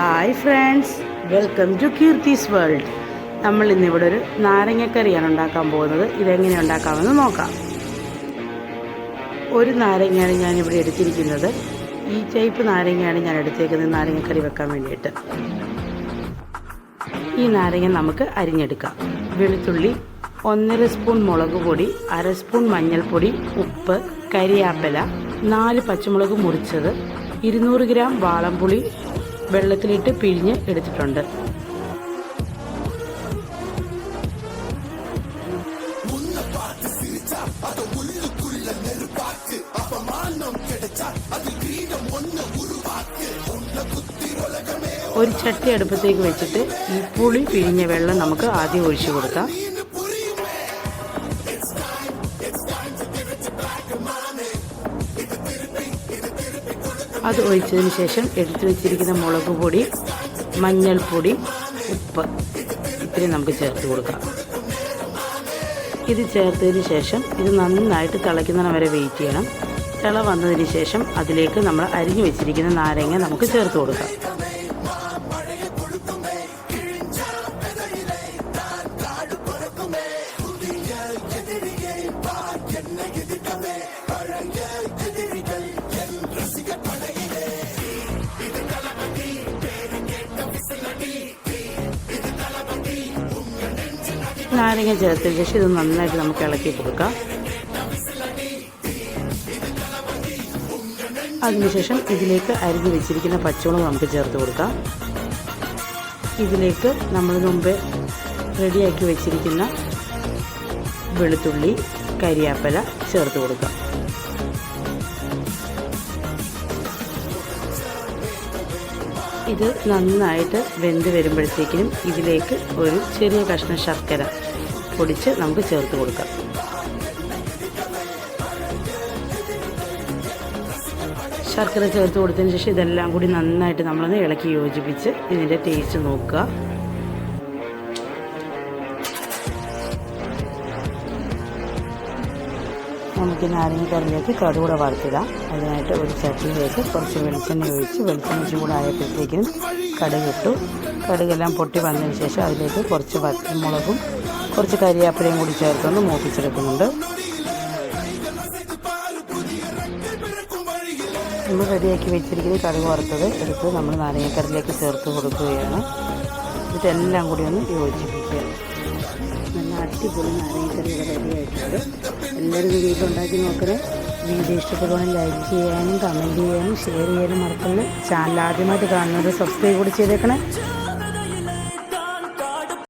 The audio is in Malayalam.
Hi friends welcome to Keerthi's world നമ്മൾ ഇന്നിവിടെ ഒരു നാരങ്ങക്കറിയാണ് ഉണ്ടാക്കാൻ പോകുന്നത്. ഇതെങ്ങനെ ഉണ്ടാക്കാമെന്ന് നോക്കാം. ഒരു നാരങ്ങയാണ് ഞാനിവിടെ എടുത്തിരിക്കുന്നത്. ഈ ടൈപ്പ് നാരങ്ങയാണ് ഞാൻ എടുത്തേക്കുന്നത് നാരങ്ങക്കറി വെക്കാൻ വേണ്ടിയിട്ട്. ഈ നാരങ്ങ നമുക്ക് അരിഞ്ഞെടുക്കാം. വെളുത്തുള്ളി ഒന്നര സ്പൂൺ മുളക് പൊടി അര സ്പൂൺ മഞ്ഞൾപ്പൊടി ഉപ്പ് കരിയാപ്പല നാല് പച്ചമുളക് മുറിച്ചത് ഇരുന്നൂറ് ഗ്രാം വാളംപുളി വെള്ളത്തിലിട്ട് പിഴിഞ്ഞ് എടുത്തിട്ടുണ്ട്. ഒരു ചട്ടി അടുപ്പത്തേക്ക് വെച്ചിട്ട് ഈ പുളി പിഴിഞ്ഞ വെള്ളം നമുക്ക് ആദ്യം ഒഴിച്ചു കൊടുക്കാം. അത് ഒഴിച്ചതിന് ശേഷം എടുത്തു വെച്ചിരിക്കുന്ന മുളക് പൊടി മഞ്ഞൾപ്പൊടി ഉപ്പ് ഇത്രയും നമുക്ക് ചേർത്ത് കൊടുക്കാം. ഇത് ചേർത്തതിന് ശേഷം ഇത് നന്നായിട്ട് തിളയ്ക്കുന്നതിന് വരെ വെയിറ്റ് ചെയ്യണം. തിള വന്നതിന് ശേഷം അതിലേക്ക് നമ്മൾ അരിഞ്ഞു വെച്ചിരിക്കുന്ന നാരങ്ങ നമുക്ക് ചേർത്ത് കൊടുക്കാം. നാരങ്ങ ചേർത്തതിന് ശേഷം ഇത് നന്നായിട്ട് നമുക്ക് ഇളക്കി കൊടുക്കാം. അതിനുശേഷം ഇതിലേക്ക് അരിഞ്ഞു വെച്ചിരിക്കുന്ന പച്ചമുളക് നമുക്ക് ചേർത്ത് കൊടുക്കാം. ഇതിലേക്ക് നമ്മൾ മുമ്പ് റെഡിയാക്കി വെച്ചിരിക്കുന്ന വെളുത്തുള്ളി കരിയാപ്പല ചേർത്ത് കൊടുക്കാം. ഇത് നന്നായിട്ട് വെന്ത് വരുമ്പോഴത്തേക്കിനും ഇതിലേക്ക് ഒരു ചെറിയ കഷ്ണം ശർക്കര പൊടിച്ച് നമുക്ക് ചേർത്ത് കൊടുക്കാം. ശർക്കര ചേർത്ത് കൊടുത്തതിന് ശേഷം ഇതെല്ലാം കൂടി നന്നായിട്ട് നമ്മളൊന്ന് ഇളക്കി യോജിപ്പിച്ച് ഇതിന്റെ ടേസ്റ്റ് നോക്കുക. നമുക്ക് നാരങ്ങക്കറിയിലേക്ക് കടുകൂടെ വറുത്തിടാം. അതിനായിട്ട് ഒരു ചട്ടിയിലേക്ക് കുറച്ച് വെളിച്ചെണ്ണ ഒഴിച്ച് വെളിച്ചെണ്ണ ചൂടായപ്പോഴത്തേക്കിനും കടുകിട്ടു കടുകെല്ലാം പൊട്ടി വന്നതിന് ശേഷം അതിലേക്ക് കുറച്ച് വറ്റമുളകും കുറച്ച് കരിയാപ്പിലയും കൂടി ചേർത്തൊന്ന് മൂപ്പിച്ചെടുക്കുന്നുണ്ട്. നമ്മൾ റെഡിയാക്കി വെച്ചിരിക്കുന്ന കടുക് വറുത്തത് എടുത്ത് നമ്മൾ നാരങ്ങക്കറിയിലേക്ക് ചേർത്ത് കൊടുക്കുകയാണ്. ഇതെല്ലാം കൂടി ഒന്ന് യോജിപ്പിക്കുക. നല്ല അടിപൊളി നാരങ്ങക്കറി ഇവിടെ റെഡി ആയിട്ടുണ്ട്. എല്ലാവരും വീട്ടിൽ ഉണ്ടാക്കി നോക്കണേ. വീഡിയോ ഇഷ്ടപ്പെടുവാണെങ്കിൽ ലൈക്ക് ചെയ്യാനും കമന്റ് ചെയ്യാനും ഷെയർ ചെയ്യാനും മറക്കല്ലേ. ചാനൽ ആദ്യമായിട്ട് കാണുന്നത് സബ്സ്ക്രൈബ് കൂടി ചെയ്തേക്കണേ.